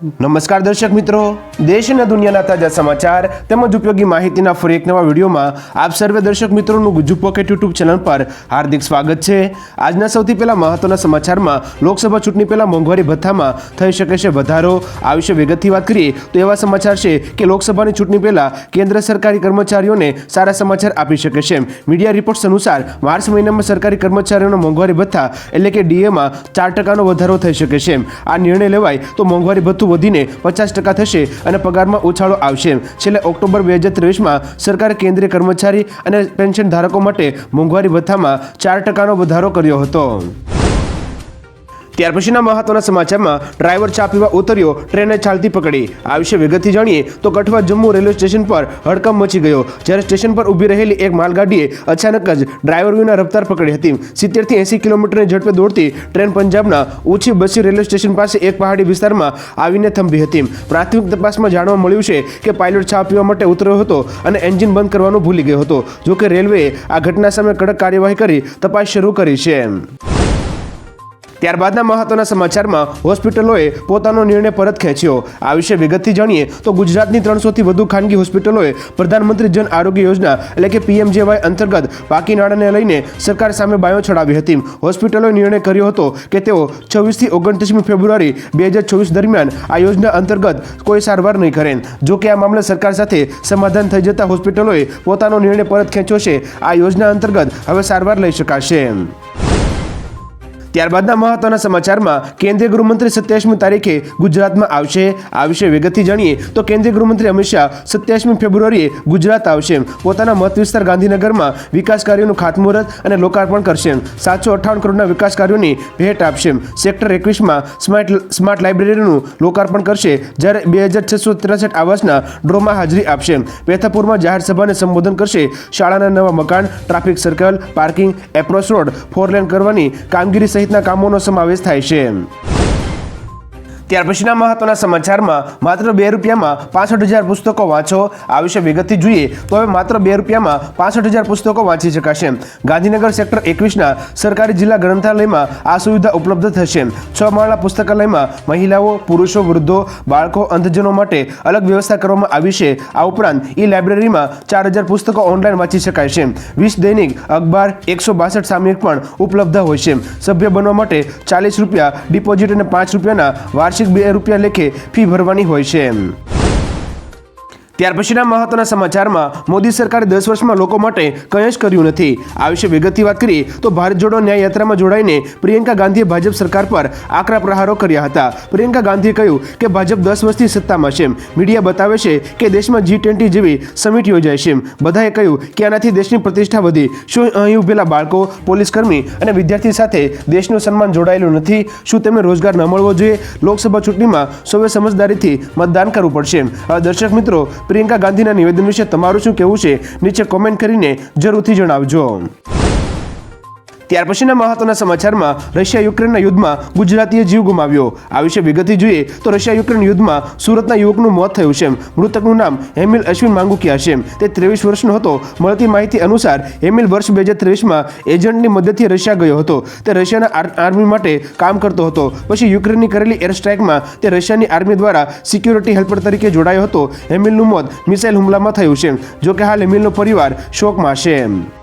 નમસ્કાર દર્શક મિત્રો. દેશ અને દુનિયાના તાજા સમાચાર તેમજ ઉપયોગી માહિતીના ફરી એક નવા વિડીયોમાં આપ સર્વે દર્શક મિત્રોનું ગુજુ પોકેટ યુટ્યુબ ચેનલ પર હાર્દિક સ્વાગત છે. આજના સૌથી પહેલા મહત્વના સમાચારમાં લોકસભા ચૂંટણી પહેલા મોંઘવારી ભથ્થામાં થઈ શકે છે વધારો. આ વિશે વિગતથી વાત કરીએ તો એવા સમાચાર છે કે લોકસભાની ચૂંટણી પહેલા કેન્દ્ર સરકારી કર્મચારીઓને સારા સમાચાર આપી શકે છે. મીડિયા રિપોર્ટ્સ અનુસાર માર્ચ મહિનામાં સરકારી કર્મચારીઓના મોંઘવારી ભથ્થા એટલે કે ડીએમાં ચાર ટકાનો વધારો થઈ શકે છે. આ નિર્ણય લેવાય તો મોંઘવારી ભથ્થું વધીને પચાસ ટકા થશે અને પગારમાં ઉછાળો આવશે. છેલ્લે ઓક્ટોબર બે હજાર ત્રેવીસમાં સરકારે કેન્દ્રીય કર્મચારી અને પેન્શન ધારકો માટે મોંઘવારી ભથ્થામાં ચાર ટકાનો વધારો કર્યો હતો. ત્યાર પછીના મહત્વના સમાચારમાં ડ્રાઈવર ચા પીવા ઉતર્યો, ટ્રેને ચાલતી પકડી. આ વિશે વિગતથી જાણીએ તો કઠવા જમ્મુ રેલવે સ્ટેશન પર હડકંપ મચી ગયો. જ્યારે સ્ટેશન પર ઊભી રહેલી એક માલગાડીએ અચાનક જ ડ્રાઈવર વિના રફતાર પકડી હતી. સિત્તેરથી એંસી કિલોમીટરની ઝડપે દોડતી ટ્રેન પંજાબના ઊંચી બસી રેલવે સ્ટેશન પાસે એક પહાડી વિસ્તારમાં આવીને થંભી હતી. પ્રાથમિક તપાસમાં જાણવા મળ્યું છે કે પાયલોટ ચા પીવા માટે ઉતર્યો હતો અને એન્જિન બંધ કરવાનું ભૂલી ગયો હતો, જોકે રેલવેએ આ ઘટના સામે કડક કાર્યવાહી કરી તપાસ શરૂ કરી છે. ત્યારબાદના મહત્વના સમાચારમાં હોસ્પિટલોએ પોતાનો નિર્ણય પરત ખેંચ્યો. આ વિશે વિગતથી જાણીએ તો ગુજરાતની ત્રણસોથી વધુ ખાનગી હોસ્પિટલોએ પ્રધાનમંત્રી જન આરોગ્ય યોજના એટલે કે પીએમજેવાય અંતર્ગત બાકી નાણાંને લઈને સરકાર સામે બાયો ચડાવી હતી. હોસ્પિટલોએ નિર્ણય કર્યો હતો કે તેઓ છવ્વીસથી ઓગણત્રીસમી ફેબ્રુઆરી બે હજાર ચોવીસ દરમિયાન આ યોજના અંતર્ગત કોઈ સારવાર નહીં કરે. જો કે આ મામલે સરકાર સાથે સમાધાન થઈ જતા હોસ્પિટલોએ પોતાનો નિર્ણય પરત ખેંચ્યો છે. આ યોજના અંતર્ગત હવે સારવાર લઈ શકાશે. ત્યારબાદના મહત્વના સમાચારમાં કેન્દ્રીય ગૃહમંત્રી સત્યાવીસમી તારીખે ગુજરાતમાં આવશે. આ વિશે વિગતથી જાણીએ તો કેન્દ્રીય ગૃહમંત્રી અમિત શાહ સત્યાવીસમી ફેબ્રુઆરીએ ગુજરાત આવશે. પોતાના મત વિસ્તાર ગાંધીનગરમાં વિકાસ કાર્યોનું ખાતમુહૂર્ત અને લોકાર્પણ કરશે. સાતસો અઠ્ઠાવન કરોડના વિકાસ કાર્યોની ભેટ આપશે. સેક્ટર એકવીસમાં સ્માર્ટ સ્માર્ટ લાઇબ્રેરીનું લોકાર્પણ કરશે, જ્યારે બે હજાર છસો ત્રેસઠ આવાસના ડ્રોમાં હાજરી આપશે. પેથાપુરમાં જાહેર સભાને સંબોધન કરશે. શાળાના નવા મકાન, traffic circle, parking approach road four lane કરવાની કામગીરી સહિતના કામોનો સમાવેશ થાય છે. ત્યાર પછીના મહત્વના સમાચારમાં માત્ર બે રૂપિયામાં પાસઠ હજાર પુસ્તકો વાંચો. આ વિશે વિગતથી જોઈએ તો હવે માત્ર બે રૂપિયામાં પાસઠ હજાર પુસ્તકો વાંચી શકાશે. ગાંધીનગર સેક્ટર એકવીસના સરકારી જિલ્લા ગ્રંથાલયમાં આ સુવિધા ઉપલબ્ધ થશે. છ માળના પુસ્તકાલયમાં મહિલાઓ, પુરુષો, વૃદ્ધો, બાળકો, અંધજનો માટે અલગ વ્યવસ્થા કરવામાં આવી છે. આ ઉપરાંત ઈ લાઇબ્રેરીમાં ચાર હજાર પુસ્તકો ઓનલાઈન વાંચી શકાય છે. વીસ દૈનિક અખબાર એકસો બાસઠ સામયિક પણ ઉપલબ્ધ હોય છે. સભ્ય બનવા માટે ચાલીસ રૂપિયા, ડિપોઝિટ અને પાંચ રૂપિયાના વાર્ષિક બે રૂપિયા લેખે ફી ભરવાની હોય છે. ત્યાર પછીના મહત્વના સમાચારમાં મોદી સરકારે દસ વર્ષમાં લોકો માટે કંઈ જ કર્યું નથી. આ વિશે વિગતથી વાત કરીએ તો ભારત જોડો ન્યાય યાત્રામાં જોડાઈને પ્રિયંકા ગાંધીએ ભાજપ સરકાર પર આકરા પ્રહારો કર્યા હતા. પ્રિયંકા ગાંધીએ કહ્યું કે ભાજપ દસ વર્ષથી સત્તામાં છે. મીડિયા બતાવે છે કે દેશમાં જી ટ્વેન્ટી જેવી સમિટ યોજાય છે. બધાએ કહ્યું કે આનાથી દેશની પ્રતિષ્ઠા વધી. શું અહીં ઉભેલા બાળકો, પોલીસ કર્મી અને વિદ્યાર્થી સાથે દેશનું સન્માન જોડાયેલું નથી? શું તેમને રોજગાર ન મળવો જોઈએ? લોકસભા ચૂંટણીમાં સૌએ સમજદારીથી મતદાન કરવું પડશે. દર્શક મિત્રો પ્રિયંકા ગાંધીના નિવેદન વિશે તમારું શું કહેવું છે? નીચે કોમેન્ટ કરીને જરૂરથી જણાવજો. ત્યાર પછીના મહત્વના સમાચારમાં રશિયા યુક્રેનના યુદ્ધમાં ગુજરાતીએ જીવ ગુમાવ્યો. આ વિશે વિગતે જોઈએ તો રશિયા યુક્રેન યુદ્ધમાં સુરતના યુવકનું મોત થયું છે. મૃતકનું નામ હેમિલ અશ્વિન માંગુકિયા છે. તે ત્રેવીસ વર્ષનો હતો. મળતી માહિતી અનુસાર હેમિલ વર્ષ બે હજાર ત્રેવીસમાં એજન્ટની મદદથી રશિયા ગયો હતો. તે રશિયાના આર- આર્મી માટે કામ કરતો હતો. પછી યુક્રેનની કરેલી એર સ્ટ્રાઇકમાં તે રશિયાની આર્મી દ્વારા સિક્યુરિટી હેલ્પર તરીકે જોડાયો હતો. હેમિલનું મોત મિસાઇલ હુમલામાં થયું છે. જોકે હાલ હેમિલનો પરિવાર શોકમાં છે.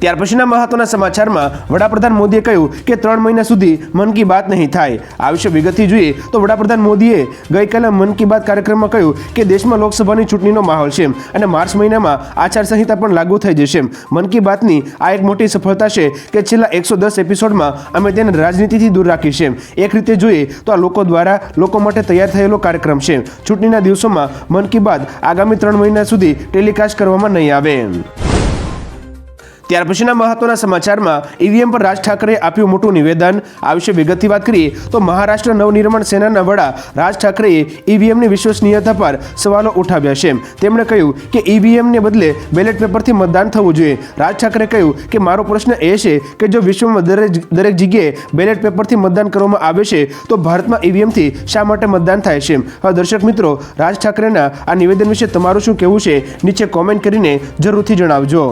ત્યાર પછીના મહત્વના સમાચારમાં વડાપ્રધાન મોદીએ કહ્યું કે ત્રણ મહિના સુધી મન કી બાત નહીં થાય. આ વિશે વિગતથી જોઈએ તો વડાપ્રધાન મોદીએ ગઈકાલે મન કી બાત કાર્યક્રમમાં કહ્યું કે દેશમાં લોકસભાની ચૂંટણીનો માહોલ છે અને માર્ચ મહિનામાં આચારસંહિતા પણ લાગુ થઈ જશે. મન કી બાતની આ એક મોટી સફળતા છે કે છેલ્લા એકસો દસ એપિસોડમાં અમે તેને રાજનીતિથી દૂર રાખી છે. એક રીતે જોઈએ તો આ લોકો દ્વારા લોકો માટે તૈયાર થયેલો કાર્યક્રમ છે. ચૂંટણીના દિવસોમાં મન કી બાત આગામી ત્રણ મહિના સુધી ટેલિકાસ્ટ કરવામાં નહીં આવે. ત્યાર પછીના મહત્વના સમાચારમાં ઈવીએમ પર રાજ ઠાકરે આપ્યું મોટું નિવેદન. આ વિશે વિગતથી વાત કરીએ તો મહારાષ્ટ્ર નવનિર્માણ સેનાના વડા રાજ ઠાકરેએ ઈવીએમની વિશ્વસનીયતા પર સવાલો ઉઠાવ્યા છે. તેમણે કહ્યું કે ઈવીએમને બદલે બેલેટ પેપરથી મતદાન થવું જોઈએ. રાજ ઠાકરે કહ્યું કે મારો પ્રશ્ન એ છે કે જો વિશ્વમાં દરેક દરેક જગ્યાએ બેલેટ પેપરથી મતદાન કરવામાં આવે છે, તો ભારતમાં ઈવીએમથી શા માટે મતદાન થાય છે? હવે દર્શક મિત્રો, રાજ ઠાકરેના આ નિવેદન વિશે તમારું શું કહેવું છે? નીચે કોમેન્ટ કરીને જરૂરથી જણાવજો.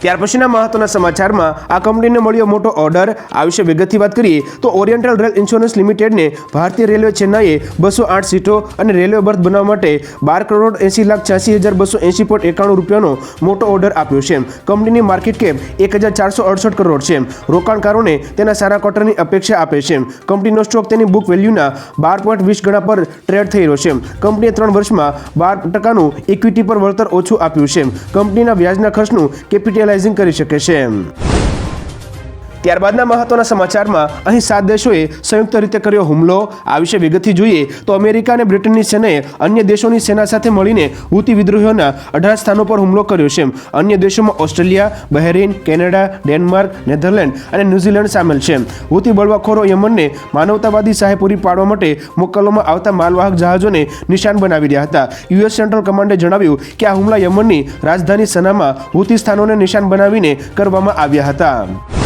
ત્યાર પછીના મહત્વના સમાચારમાં આ કંપનીને મળ્યો મોટો ઓર્ડર. આ વિશે વિગતથી વાત કરીએ તો ઓરિએન્ટલ રેલ ઇન્સ્યોરન્સ લિમિટેડને ભારતીય રેલવે ચેન્નાઈએ બસો આઠ સીટો અને રેલવે બર્થ બનાવવા માટે બાર કરોડ એંસી લાખ છ્યાસી હજાર બસો એંસી પોઈન્ટ એકાણું રૂપિયાનો મોટો ઓર્ડર આપ્યો છે. કંપનીની માર્કેટ કેપ એક હજાર ચારસો અડસઠ કરોડ છે. રોકાણકારોને તેના સારા ક્વાર્ટરની અપેક્ષા આપે છે. કંપનીનો સ્ટોક તેની બુક વેલ્યુના બાર પોઈન્ટ વીસ ગણા પર ટ્રેડ થઈ રહ્યો છે. કંપનીએ ત્રણ વર્ષમાં બાર ટકાનું ઇક્વિટી પર વળતર ઓછું આપ્યું છે. કંપનીના વ્યાજના ખર્ચનું કેપિટલાઇઝિંગ કરી શકે છે. ત્યારબાદના મહત્વના સમાચારમાં અહીં સાત દેશોએ સંયુક્ત રીતે કર્યો હુમલો. આ વિશે વિગતથી જોઈએ તો અમેરિકા અને બ્રિટનની સેનાએ અન્ય દેશોની સેના સાથે મળીને હુતી વિદ્રોહીઓના અઢાર સ્થાનો પર હુમલો કર્યો છે. અન્ય દેશોમાં Australia, Bahrain, Canada, Denmark, Netherland અને ન્યૂઝીલેન્ડ સામેલ છે. હુતી બળવાખોરો યમનને માનવતાવાદી સહાય પૂરી પાડવા માટે મોકલવામાં આવતા માલવાહક જહાજોને નિશાન બનાવી રહ્યા હતા. યુએસ સેન્ટ્રલ કમાન્ડે જણાવ્યું કે આ હુમલા યમનની રાજધાની સનામાં હુતી સ્થાનોને નિશાન બનાવીને કરવામાં આવ્યા હતા.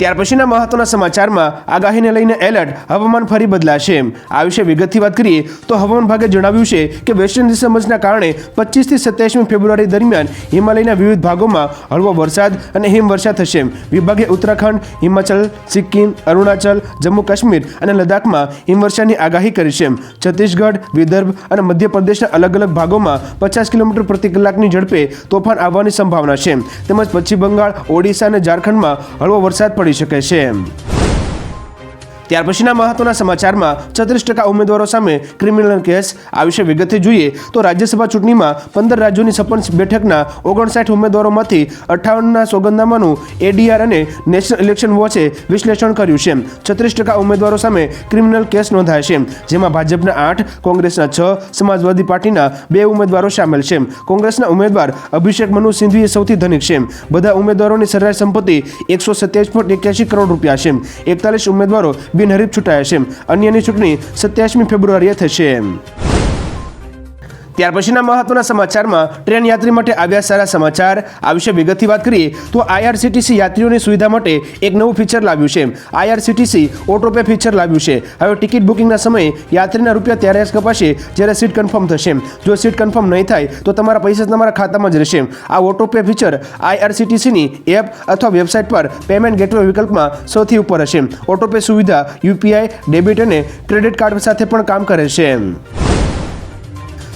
ત્યાર પછીના મહત્વના સમાચારમાં આગાહીને લઈને એલર્ટ, હવામાન ફરી બદલાશે. આ વિશે વિગતથી વાત કરીએ તો હવામાન વિભાગે જણાવ્યું છે કે વેસ્ટર્ન ડિસ્ટર્બન્સના કારણે પચીસથી સત્યાવીસમી ફેબ્રુઆરી દરમિયાન હિમાલયના વિવિધ ભાગોમાં હળવો વરસાદ અને હિમવર્ષા થશે. વિભાગે ઉત્તરાખંડ, હિમાચલ, સિક્કિમ, અરુણાચલ જમ્મુ કાશ્મીર અને લદ્દાખમાં હિમવર્ષાની આગાહી કરી છે. છત્તીસગઢ, વિદર્ભ અને મધ્યપ્રદેશના અલગ અલગ ભાગોમાં પચાસ કિલોમીટર પ્રતિ કલાકની ઝડપે તોફાન આવવાની સંભાવના છે. તેમજ પશ્ચિમ બંગાળ, ઓડિશા અને ઝારખંડમાં હળવો વરસાદ પડી શકે છે. ત્યાર પછીના મહત્વના સમાચારમાં છત્રીસ ટકા ઉમેદવારો સામે ક્રિમિનલ કેસ. આ વિશે વિગતથી જોઈએ તો રાજ્યસભા ચૂંટણીમાં પંદર રાજ્યોની સપંચ બેઠકના ઓગણસાઠ ઉમેદવારોમાંથી અઠ્ઠાવનના સોગંદનામાનું એડીઆર અને નેશનલ ઇલેક્શન વોચે વિશ્લેષણ કર્યું છે. છત્રીસ ટકા ઉમેદવારો સામે ક્રિમિનલ કેસ નોંધાય છે. જેમાં ભાજપના આઠ, કોંગ્રેસના છ, સમાજવાદી પાર્ટીના બે ઉમેદવારો સામેલ છે. કોંગ્રેસના ઉમેદવાર અભિષેક મનુ સિંધવી સૌથી ધનિક છે. બધા ઉમેદવારોની સરેરાશ સંપત્તિ એકસો સત્યાવીસ પોઈન્ટ એક્યાસી કરોડ રૂપિયા છે. એકતાલીસ ઉમેદવારો બિનહરીફ ચૂંટાયા છે. અન્યની ચૂંટણી સત્યાવીસમી ફેબ્રુઆરીએ થશે. ત્યાર પછીના મહત્વના સમાચારમાં ટ્રેન યાત્રી માટે આવ્યા સારા સમાચાર. આ વિશે વિગતથી વાત કરીએ તો આઈઆરસીટીસી યાત્રીઓની સુવિધા માટે એક નવું ફીચર લાવ્યું છે. આઈઆરસીટીસી ઓટોપે ફીચર લાવ્યું છે. હવે ટિકિટ બુકિંગના સમયે યાત્રીના રૂપિયા ત્યારે જ કપાશે જ્યારે સીટ કન્ફર્મ થશે. જો સીટ કન્ફર્મ નહીં થાય, તો તમારા પૈસા તમારા ખાતામાં જ રહેશે. આ ઓટોપે ફીચર આઈઆરસીટીસીની એપ અથવા વેબસાઇટ પર પેમેન્ટ ગેટવે વિકલ્પમાં સૌથી ઉપર હશે. ઓટોપે સુવિધા યુપીઆઈ, ડેબિટ અને ક્રેડિટ કાર્ડ સાથે પણ કામ કરે છે.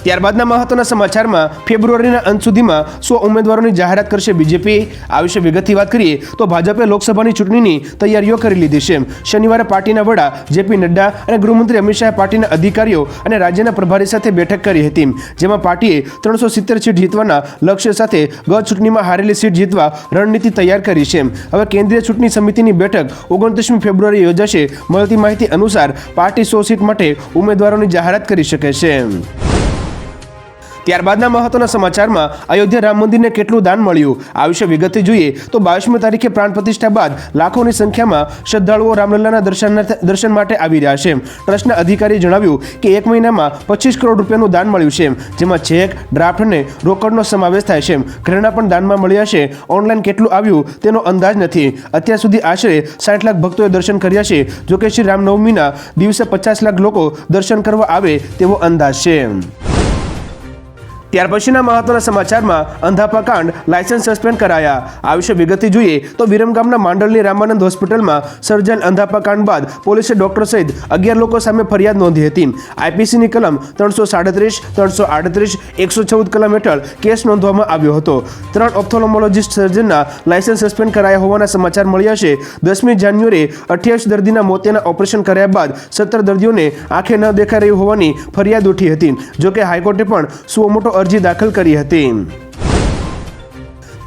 ત્યારબાદના મહત્વના સમાચારમાં ફેબ્રુઆરીના અંત સુધીમાં સો ઉમેદવારોની જાહેરાત કરશે બીજેપી. આ વિશે વિગતથી વાત કરીએ તો ભાજપે લોકસભાની ચૂંટણીની તૈયારીઓ કરી લીધી છે. શનિવારે પાર્ટીના વડા જેપી નડ્ડા અને ગૃહમંત્રી અમિત શાહે પાર્ટીના અધિકારીઓ અને રાજ્યના પ્રભારી સાથે બેઠક કરી હતી. જેમાં પાર્ટીએ ત્રણસો સિત્તેર સીટ જીતવાના લક્ષ્ય સાથે ગત ચૂંટણીમાં હારેલી સીટ જીતવા રણનીતિ તૈયાર કરી છે. હવે કેન્દ્રીય ચૂંટણી સમિતિની બેઠક ઓગણત્રીસમી ફેબ્રુઆરી યોજાશે. મળતી માહિતી અનુસાર પાર્ટી સો સીટ માટે ઉમેદવારોની જાહેરાત કરી શકે છે. ત્યારબાદના મહત્વના સમાચારમાં અયોધ્યા રામ મંદિરને કેટલું દાન મળ્યું? આ વિશે વિગતથી જોઈએ તો બાવીસમી તારીખે પ્રાણ પ્રતિષ્ઠા બાદ લાખોની સંખ્યામાં શ્રદ્ધાળુઓ રામલલ્લાના દર્શન દર્શન માટે આવી રહ્યા છે. ટ્રસ્ટના અધિકારીએ જણાવ્યું કે એક મહિનામાં પચીસ કરોડ રૂપિયાનું દાન મળ્યું છે. જેમાં ચેક, ડ્રાફ્ટ અને રોકડનો સમાવેશ થાય છે. ઘરેણા પણ દાનમાં મળ્યા છે. ઓનલાઈન કેટલું આવ્યું તેનો અંદાજ નથી. અત્યાર સુધી આશરે સાઠ લાખ ભક્તોએ દર્શન કર્યા છે. જોકે શ્રી રામનવમીના દિવસે પચાસ લાખ લોકો દર્શન કરવા આવે તેવો અંદાજ છે. ત્યાર પછીના મહત્વના સમાચારમાં અંધાપા કાંડ, લાયસન્સ સસ્પેન્ડ કરાયા. આ વિશે વિગતથી જોઈએ તો વિરમગામના માંડલની રામાનંદ હોસ્પિટલમાં સર્જાયેલ અંધાપા કાંડ બાદ પોલીસે ડોક્ટર સહિત અગિયાર લોકો સામે ફરિયાદ નોંધી હતી. આઈપીસીની કલમ ત્રણસો સાડત્રીસ, ત્રણસો આડત્રીસ, એકસો ચૌદ કલમ હેઠળ કેસ નોંધવામાં આવ્યો હતો. ત્રણ ઓપ્થોલોમોલોજીસ્ટ સર્જનના લાયસન્સ સસ્પેન્ડ કરાયા હોવાના સમાચાર મળ્યા છે. દસમી જાન્યુઆરીએ અઠ્યાવીસ દર્દીના મોતિયાના ઓપરેશન કર્યા બાદ સત્તર દર્દીઓને આંખે ન દેખાઈ રહી હોવાની ફરિયાદ ઉઠી હતી. જોકે હાઈકોર્ટે પણ સુઓ મોટો અરજી દાખલ કરી હતી.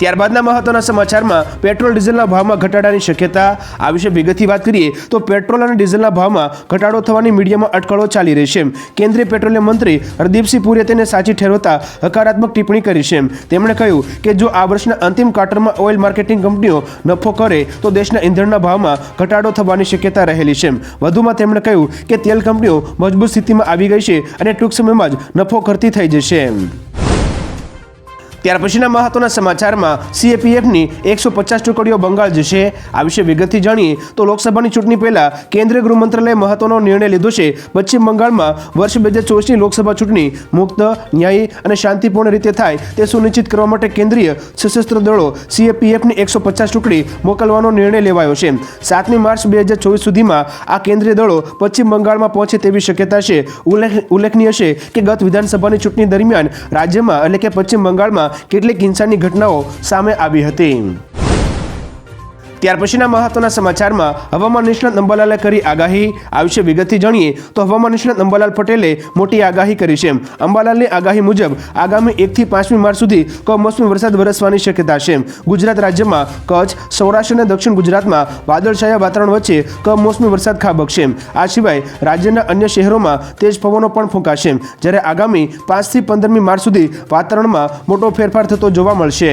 ત્યારબાદના મહત્વના સમાચારમાં પેટ્રોલ ડીઝલના ભાવમાં ઘટાડાની શક્યતા આ વિશે વિગતથી વાત કરીએ તો પેટ્રોલ અને ડીઝલના ભાવમાં ઘટાડો થવાની મીડિયામાં અટકળો ચાલી રહી છે. કેન્દ્રીય પેટ્રોલિયમ મંત્રી હરદીપસિંહ પુરીએ તેને સાચી ઠેરવતા હકારાત્મક ટિપ્પણી કરી છે. તેમણે કહ્યું કે જો આ વર્ષના અંતિમ ક્વાર્ટરમાં ઓઇલ માર્કેટિંગ કંપનીઓ નફો કરે તો દેશના ઇંધણના ભાવમાં ઘટાડો થવાની શક્યતા રહેલી છે. વધુમાં તેમણે કહ્યું કે તેલ કંપનીઓ મજબૂત સ્થિતિમાં આવી ગઈ છે અને ટૂંક સમયમાં જ નફો કરતી થઈ જશે. ત્યાર પછીના મહત્વના સમાચારમાં સીએપીએફની એકસો પચાસ ટુકડીઓ બંગાળ જશે. આ વિશે વિગતથી જાણીએ તો લોકસભાની ચૂંટણી પહેલા કેન્દ્રીય ગૃહ મંત્રાલયે મહત્વનો નિર્ણય લીધો છે. પશ્ચિમ બંગાળમાં વર્ષ બે હજાર ચોવીસની લોકસભા ચૂંટણી મુક્ત, ન્યાયી અને શાંતિપૂર્ણ રીતે થાય તે સુનિશ્ચિત કરવા માટે કેન્દ્રીય સશસ્ત્ર દળો સીએપીએફની એકસો પચાસ ટુકડી મોકલવાનો નિર્ણય લેવાયો છે. સાતમી માર્ચ બે હજાર ચોવીસ સુધીમાં આ કેન્દ્રીય દળો પશ્ચિમ બંગાળમાં પહોંચે તેવી શક્યતા છે. ઉલ્લેખનીય છે કે ગત વિધાનસભાની ચૂંટણી દરમિયાન રાજ્યમાં એટલે કે પશ્ચિમ બંગાળમાં કેટલીક હિંસાની ઘટનાઓ સામે આવી હતી. ત્યાર પછીના મહત્વના સમાચારમાં હવામાન નિષ્ણાત અંબાલાલે કરી આગાહી. આ વિશે વિગતથી જાણીએ તો હવામાન નિષ્ણાત અંબાલાલ પટેલે મોટી આગાહી કરી છે. અંબાલાલની આગાહી મુજબ આગામી એકથી પાંચમી માર્ચ સુધી કમોસમી વરસાદ વરસવાની શક્યતા છે. ગુજરાત રાજ્યમાં કચ્છ, સૌરાષ્ટ્ર અને દક્ષિણ ગુજરાતમાં વાદળછાયા વાતાવરણ વચ્ચે કમોસમી વરસાદ ખાબકશે આ સિવાય રાજ્યના અન્ય શહેરોમાં તેજ પવનો પણ ફૂંકાશે. જ્યારે આગામી પાંચથી પંદરમી માર્ચ સુધી વાતાવરણમાં મોટો ફેરફાર થતો જોવા મળશે.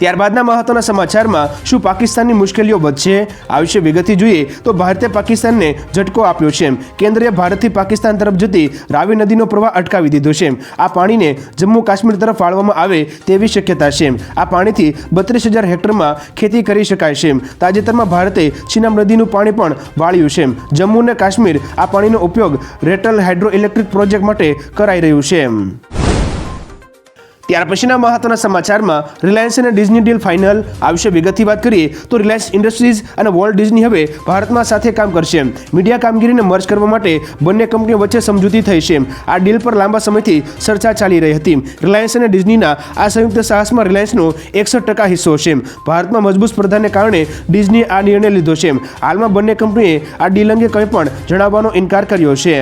ત્યારબાદના મહત્વના સમાચારમાં શું પાકિસ્તાનની મુશ્કેલીઓ વધશે, આ વિશે વિગતથી જોઈએ તો ભારતે પાકિસ્તાનને ઝટકો આપ્યો છે. કેન્દ્રીય ભારતથી પાકિસ્તાન તરફ જતી રાવી નદીનો પ્રવાહ અટકાવી દીધો છે. આ પાણીને જમ્મુ કાશ્મીર તરફ વાળવામાં આવે તેવી શક્યતા છે. આ પાણીથી બત્રીસ હજાર હેક્ટરમાં ખેતી કરી શકાય છે. તાજેતરમાં ભારતે છીનામ નદીનું પાણી પણ વાળ્યું છે. જમ્મુ અને કાશ્મીર આ પાણીનો ઉપયોગ રેટલ હાઇડ્રો ઇલેક્ટ્રિક પ્રોજેક્ટ માટે કરાઈ રહ્યું છે. ત્યાર પછીના મહત્વના સમાચારમાં રિલાયન્સ અને ડિઝની ડીલ ફાઇનલ આ વિશે વિગતથી વાત કરીએ તો રિલાયન્સ ઇન્ડસ્ટ્રીઝ અને વોલ્ટ ડિઝની હવે ભારતમાં સાથે કામ કરશે. મીડિયા કામગીરીને મર્જ કરવા માટે બંને કંપનીઓ વચ્ચે સમજૂતી થઈ છે. આ ડીલ પર લાંબા સમયથી ચર્ચા ચાલી રહી હતી. રિલાયન્સ અને ડિઝનીના આ સંયુક્ત સાહસમાં રિલાયન્સનો એકસઠ ટકા હિસ્સો છે. ભારતમાં મજબૂત સ્પર્ધાને કારણે ડિઝની આ નિર્ણય લીધો છે. હાલમાં બંને કંપનીએ આ ડીલ અંગે કંઈ પણ જણાવવાનો ઇનકાર કર્યો છે.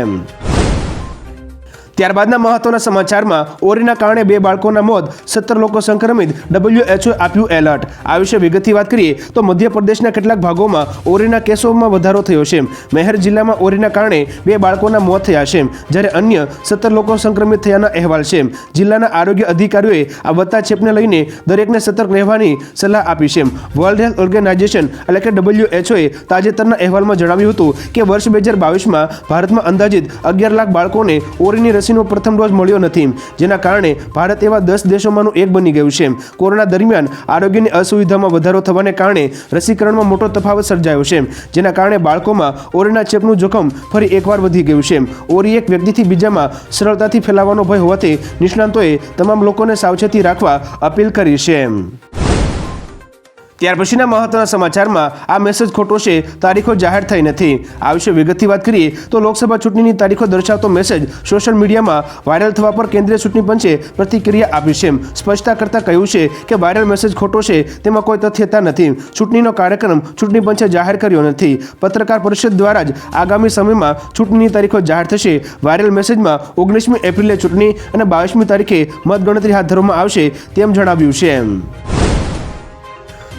ત્યારબાદના મહત્વના સમાચારમાં ઓરીના કારણે બે બાળકોના મોત, સત્તર લોકો સંક્રમિત, ડબલ્યુએચઓ આપ્યું એલર્ટ. આ વિશે વિગતથી વાત કરીએ તો મધ્યપ્રદેશના કેટલાક ભાગોમાં ઓરીના કેસોમાં વધારો થયો છે. મેહર જિલ્લામાં ઓરીના કારણે બે બાળકોના મોત થયા છે, જ્યારે અન્ય સત્તર લોકો સંક્રમિત થયાના અહેવાલ છે. જિલ્લાના આરોગ્ય અધિકારીઓએ આ વધતા ચેપને લઈને દરેકને સતર્ક રહેવાની સલાહ આપી છે. વર્લ્ડ હેલ્થ ઓર્ગેનાઇઝેશન એટલે કે ડબલ્યુએચઓએ તાજેતરના અહેવાલમાં જણાવ્યું હતું કે વર્ષ બે હજાર બાવીસમાં ભારતમાં અંદાજિત અગિયાર લાખ બાળકોને ઓરીની રસીનો પ્રથમ ડોઝ મળ્યો નથી. જેના કારણે ભારત એવા દસ દેશોમાંનું એક બની ગયું છે. કોરોના દરમિયાન આરોગ્યની અસુવિધામાં વધારો થવાને કારણે રસીકરણમાં મોટો તફાવત સર્જાયો છે. જેના કારણે બાળકોમાં ઓરીના ચેપનું જોખમ ફરી એકવાર વધી ગયું છે. ઓરી એક વ્યક્તિથી બીજામાં સરળતાથી ફેલાવાનો ભય હોવાથી નિષ્ણાંતોએ તમામ લોકોને સાવચેતી રાખવા અપીલ કરી છે. ત્યાર પછીના મહત્વના સમાચારમાં આ મેસેજ ખોટો છે, તારીખો જાહેર થઈ નથી. આ વિશે વિગતથી વાત કરીએ તો લોકસભા ચૂંટણીની તારીખો દર્શાવતો મેસેજ સોશિયલ મીડિયામાં વાયરલ થવા પર કેન્દ્રીય ચૂંટણી પંચે પ્રતિક્રિયા આપી છે. સ્પષ્ટતા કરતાં કહ્યું છે કે વાયરલ મેસેજ ખોટો છે, તેમાં કોઈ તથ્યતા નથી. ચૂંટણીનો કાર્યક્રમ ચૂંટણી પંચે જાહેર કર્યો નથી. પત્રકાર પરિષદ દ્વારા જ આગામી સમયમાં ચૂંટણીની તારીખો જાહેર થશે. વાયરલ મેસેજમાં ઓગણીસમી એપ્રિલે ચૂંટણી અને બાવીસમી તારીખે મતગણતરી હાથ ધરવામાં આવશે તેમ જણાવ્યું છે.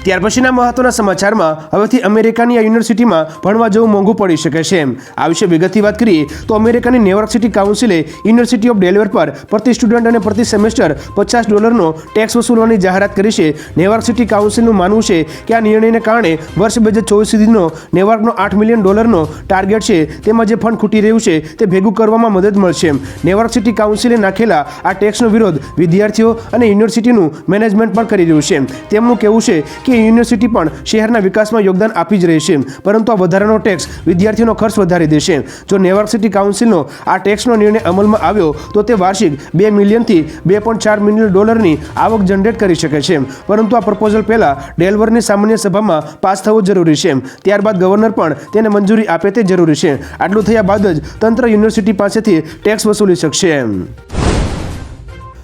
ત્યાર પછીના મહત્વના સમાચારમાં હવેથી અમેરિકાની આ યુનિવર્સિટીમાં ભણવા જવું મોંઘું પડી શકે છે. આ વિશે વિગતથી વાત કરીએ તો અમેરિકાની ન્યુયોર્ક સિટી કાઉન્સિલે યુનિવર્સિટી ઓફ ડેલવેર પર પ્રતિ સ્ટુડન્ટ અને પ્રતિ સેમેસ્ટર પચાસ ડોલરનો ટેક્સ વસૂલવાની જાહેરાત કરી છે. ન્યુયોર્ક સિટી કાઉન્સિલનું માનવું છે કે આ નિર્ણયને કારણે વર્ષ બે હજાર ચોવીસ સુધીનો નેવાર્કનો આઠ મિલિયન ડોલરનો ટાર્ગેટ છે. તેમાં જે ફંડ ખૂટી રહ્યું છે તે ભેગું કરવામાં મદદ મળશે નેવાર્ક સિટી કાઉન્સિલે નાખેલા આ ટેક્સનો વિરોધ વિદ્યાર્થીઓ અને યુનિવર્સિટીનું મેનેજમેન્ટ પણ કરી રહ્યું છે તેમનું કહેવું છે કે યુનિવર્સિટી પણ શહેરના વિકાસમાં યોગદાન આપી જ રહેશે પરંતુ આ વધારાનો ટેક્સ વિદ્યાર્થીઓનો ખર્ચ વધારી દેશે. જો નેવાર્ક સિટી કાઉન્સિલનો આ ટેક્સનો નિર્ણય અમલમાં આવ્યો, તો તે વાર્ષિક બે મિલિયનથી બે પોઈન્ટ ચાર મિલિયન ડોલરની આવક જનરેટ કરી શકે છે. પરંતુ આ પ્રપોઝલ પહેલાં ડેલવરની સામાન્ય સભામાં પાસ થવું જરૂરી છે. ત્યારબાદ ગવર્નર પણ તેને મંજૂરી આપે તે જરૂરી છે. આટલું થયા બાદ જ તંત્ર યુનિવર્સિટી પાસેથી ટેક્સ વસૂલી શકશે.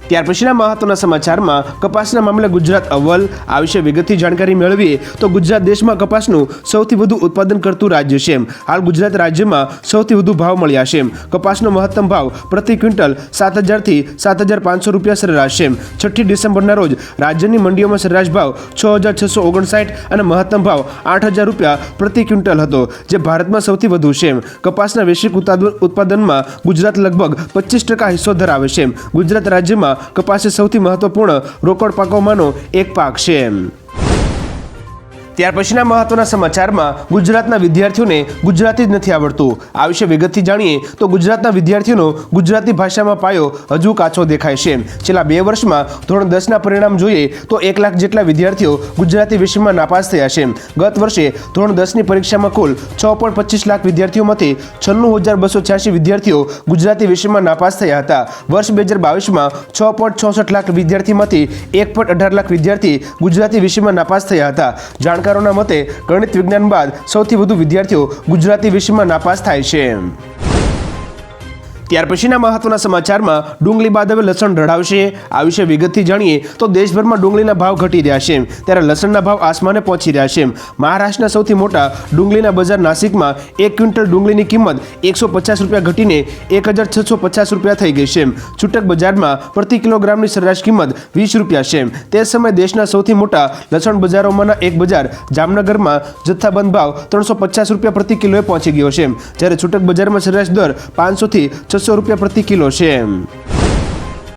ત્યાર પછીના મહત્વના સમાચારમાં કપાસના મામલે ગુજરાત અવ્વલ આ વિશે વિગતથી જાણકારી મેળવીએ તો ગુજરાત દેશમાં કપાસનું સૌથી વધુ ઉત્પાદન કરતું રાજ્ય છે હાલ ગુજરાત રાજ્યમાં સૌથી વધુ ભાવ મળ્યા છે કપાસનો મહત્તમ ભાવ પ્રતિ ક્વિન્ટલ સાત હજારથી સાત હજાર પાંચસો રૂપિયા સરેરાશ છે છઠ્ઠી ડિસેમ્બરના રોજ રાજ્યની મંડીઓમાં સરેરાશ ભાવ છ હજાર છસો ઓગણસાઠ અને મહત્તમ ભાવ આઠ હજાર રૂપિયા પ્રતિ ક્વિન્ટલ હતો, જે ભારતમાં સૌથી વધુ છે કપાસના વૈશ્વિક ઉત્પાદન ઉત્પાદનમાં ગુજરાત લગભગ પચીસ ટકા હિસ્સો ધરાવે છે ગુજરાત રાજ્યમાં કપાસ સૌથી મહત્વપૂર્ણ રોકડ પાકોમાંનો એક પાક છે ત્યાર પછીના મહત્વના સમાચારમાં ગુજરાતના વિદ્યાર્થીઓને ગુજરાતી જ નથી આવડતું. આ વિશે વિગતથી જાણીએ તો ગુજરાતના વિદ્યાર્થીઓનો ગુજરાતી ભાષામાં પાયો હજુ કાચો દેખાય છે. છેલ્લા બે વર્ષમાં ધોરણ દસના પરિણામ જોઈએ તો એક લાખ જેટલા વિદ્યાર્થીઓ ગુજરાતી વિષયમાં નાપાસ થયા છે. ગત વર્ષે ધોરણ દસની પરીક્ષામાં કુલ છ પોઈન્ટ પચીસ લાખ વિદ્યાર્થીઓમાંથી છન્નું હજાર બસો છ્યાસી વિદ્યાર્થીઓ ગુજરાતી વિષયમાં નાપાસ થયા હતા. વર્ષ બે હજાર બાવીસમાં છ પોઈન્ટ ચોસઠ લાખ વિદ્યાર્થીમાંથી એક પોઈન્ટ અઢાર લાખ વિદ્યાર્થી ગુજરાતી વિષયમાં નાપાસ થયા હતા. જાણકારોના મતે ગણિત વિજ્ઞાન બાદ સૌથી વધુ વિદ્યાર્થીઓ ગુજરાતી વિષયમાં નાપાસ થાય છે. ત્યાર પછીના મહત્વના સમાચારમાં ડુંગળી બાદ હવે લસણ રડાવશે આ વિશે વિગતથી જાણીએ તો દેશભરમાં ડુંગળીના ભાવ ઘટી રહ્યા છે. ત્યારે લસણના ભાવ આસમાને પહોંચી રહ્યા છે. મહારાષ્ટ્રના સૌથી મોટા ડુંગળીના બજાર નાસિકમાં એક ક્વિન્ટલ ડુંગળીની કિંમત એકસો પચાસ રૂપિયા ઘટીને એક હજાર છસો પચાસ રૂપિયા થઈ ગઈ છે. છૂટક બજારમાં પ્રતિ કિલોગ્રામની સરેરાશ કિંમત વીસ રૂપિયા છે. તે સમયે દેશના સૌથી મોટા લસણ બજારોમાંના એક બજાર જામનગરમાં જથ્થાબંધ ભાવ ત્રણસો પચાસ રૂપિયા પ્રતિ કિલોએ પહોંચી ગયો છે. જ્યારે છૂટક બજારમાં સરેરાશ દર પાંચસોથી છસો રૂપિયા પ્રતિ કિલો છે.